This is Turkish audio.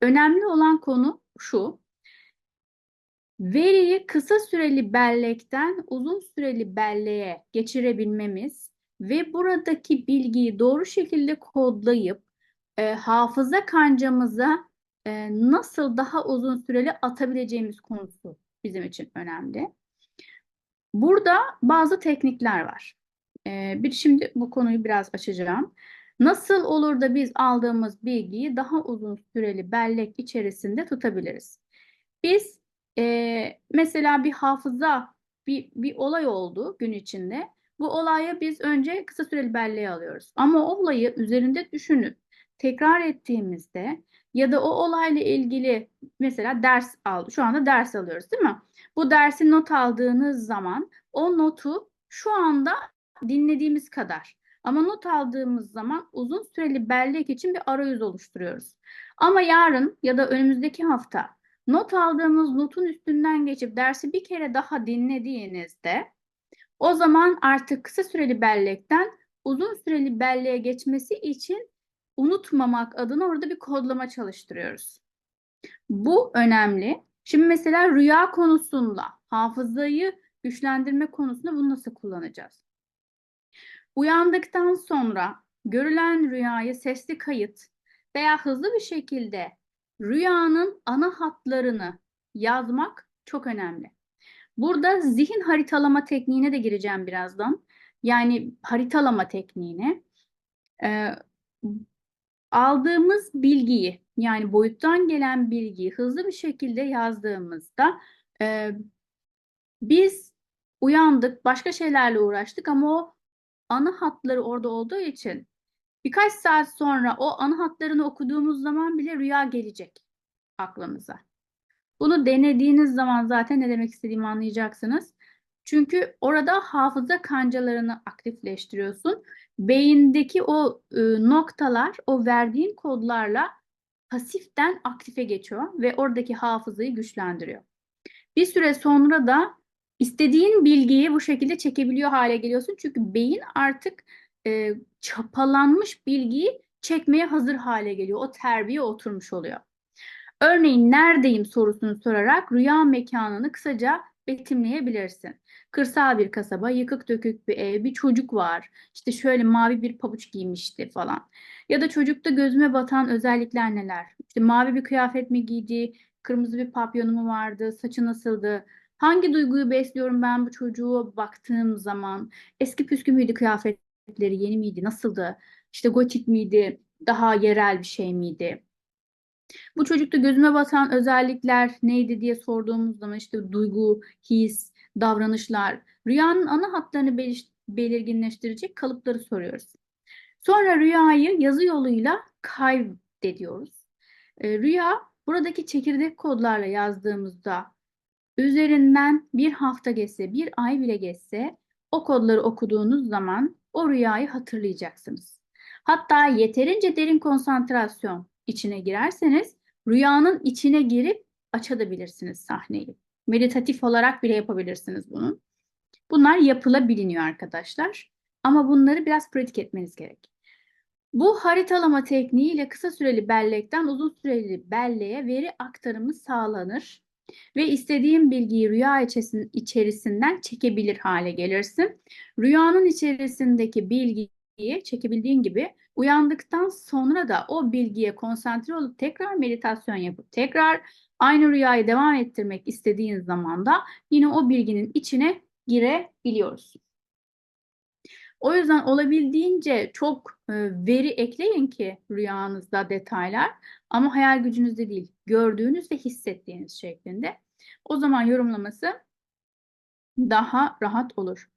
önemli olan konu şu. Veriyi kısa süreli bellekten uzun süreli belleğe geçirebilmemiz ve buradaki bilgiyi doğru şekilde kodlayıp e, hafıza kancamıza e, nasıl daha uzun süreli atabileceğimiz konusu bizim için önemli. Burada bazı teknikler var. E, bir şimdi bu konuyu biraz açacağım. Nasıl olur da biz aldığımız bilgiyi daha uzun süreli bellek içerisinde tutabiliriz? Biz e, mesela bir hafıza, bir, bir olay oldu gün içinde. Bu olayı biz önce kısa süreli belleğe alıyoruz. Ama o olayı üzerinde düşünüp tekrar ettiğimizde ya da o olayla ilgili mesela ders aldı. Şu anda ders alıyoruz değil mi? Bu dersi not aldığınız zaman o notu şu anda dinlediğimiz kadar ama not aldığımız zaman uzun süreli bellek için bir arayüz oluşturuyoruz. Ama yarın ya da önümüzdeki hafta not aldığımız notun üstünden geçip dersi bir kere daha dinlediğinizde o zaman artık kısa süreli bellekten uzun süreli belleğe geçmesi için unutmamak adına orada bir kodlama çalıştırıyoruz. Bu önemli. Şimdi mesela rüya konusunda hafızayı güçlendirme konusunda bunu nasıl kullanacağız? Uyandıktan sonra görülen rüyayı sesli kayıt veya hızlı bir şekilde rüyanın ana hatlarını yazmak çok önemli. Burada zihin haritalama tekniğine de gireceğim birazdan. Yani haritalama tekniğine. Ee, aldığımız bilgiyi yani boyuttan gelen bilgiyi hızlı bir şekilde yazdığımızda e, biz uyandık, başka şeylerle uğraştık ama o ana hatları orada olduğu için birkaç saat sonra o ana hatlarını okuduğumuz zaman bile rüya gelecek aklımıza. Bunu denediğiniz zaman zaten ne demek istediğimi anlayacaksınız. Çünkü orada hafıza kancalarını aktifleştiriyorsun. Beyindeki o e, noktalar o verdiğin kodlarla pasiften aktife geçiyor ve oradaki hafızayı güçlendiriyor. Bir süre sonra da istediğin bilgiyi bu şekilde çekebiliyor hale geliyorsun. Çünkü beyin artık e, çapalanmış bilgiyi çekmeye hazır hale geliyor. O terbiye oturmuş oluyor. Örneğin neredeyim sorusunu sorarak rüya mekanını kısaca betimleyebilirsin. Kırsal bir kasaba, yıkık dökük bir ev, bir çocuk var. İşte şöyle mavi bir pabuç giymişti falan. Ya da çocukta gözüme batan özellikler neler? İşte mavi bir kıyafet mi giydi, kırmızı bir papyonu mu vardı, saçı nasıldı? Hangi duyguyu besliyorum ben bu çocuğu baktığım zaman? Eski püskü müydü kıyafetleri, yeni miydi, nasıldı? İşte gotik miydi, daha yerel bir şey miydi? Bu çocukta gözüme batan özellikler neydi diye sorduğumuz zaman işte duygu, his, davranışlar, rüyanın ana hatlarını belirginleştirecek kalıpları soruyoruz. Sonra rüyayı yazı yoluyla kaydediyoruz. E, rüya buradaki çekirdek kodlarla yazdığımızda üzerinden bir hafta geçse, bir ay bile geçse o kodları okuduğunuz zaman o rüyayı hatırlayacaksınız. Hatta yeterince derin konsantrasyon içine girerseniz rüyanın içine girip açabilirsiniz sahneyi. Meditatif olarak bile yapabilirsiniz bunu. Bunlar yapılabiliyor arkadaşlar. Ama bunları biraz pratik etmeniz gerek. Bu haritalama tekniğiyle kısa süreli bellekten uzun süreli belleğe veri aktarımı sağlanır ve istediğin bilgiyi rüya içerisinden çekebilir hale gelirsin. Rüyanın içerisindeki bilgiyi çekebildiğin gibi uyandıktan sonra da o bilgiye konsantre olup tekrar meditasyon yapıp tekrar aynı rüyayı devam ettirmek istediğin zaman da yine o bilginin içine girebiliyoruz. O yüzden olabildiğince çok e, veri ekleyin ki rüyanızda detaylar ama hayal gücünüzde değil, gördüğünüz ve hissettiğiniz şeklinde. O zaman yorumlaması daha rahat olur.